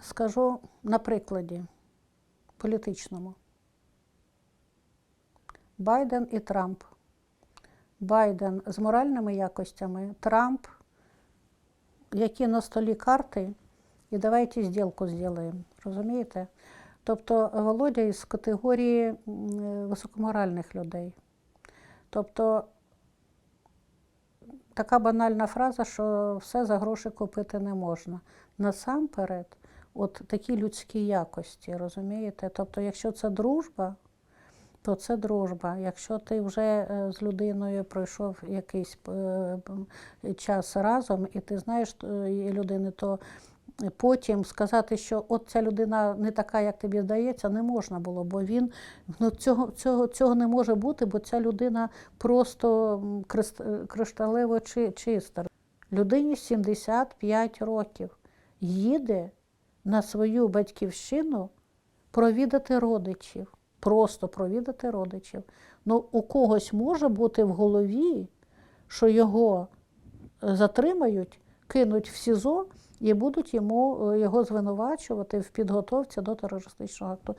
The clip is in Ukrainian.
Скажу на прикладі політичному. Байден і Трамп. Байден з моральними якостями, Трамп, які на столі карти, і давайте зділку зробимо. Розумієте? Тобто Володя із категорії високоморальних людей. Тобто така банальна фраза, що все за гроші купити не можна. Насамперед, от такі людські якості, розумієте? Тобто, якщо це дружба, то це дружба. Якщо ти вже е, з людиною пройшов якийсь е, час разом, і ти знаєш людини, то потім сказати, що от ця людина не така, як тобі здається, не можна було, бо він ну, цього, цього, цього не може бути, бо ця людина просто е, кришталево чи- чиста. Людині 75 років їде на свою батьківщину провідати родичів, просто провідати родичів. Ну, у когось може бути в голові, що його е, затримають, кинуть в СІЗО і будуть йому, е, його звинувачувати в підготовці до терористичного акту.